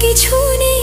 কিছু নেই।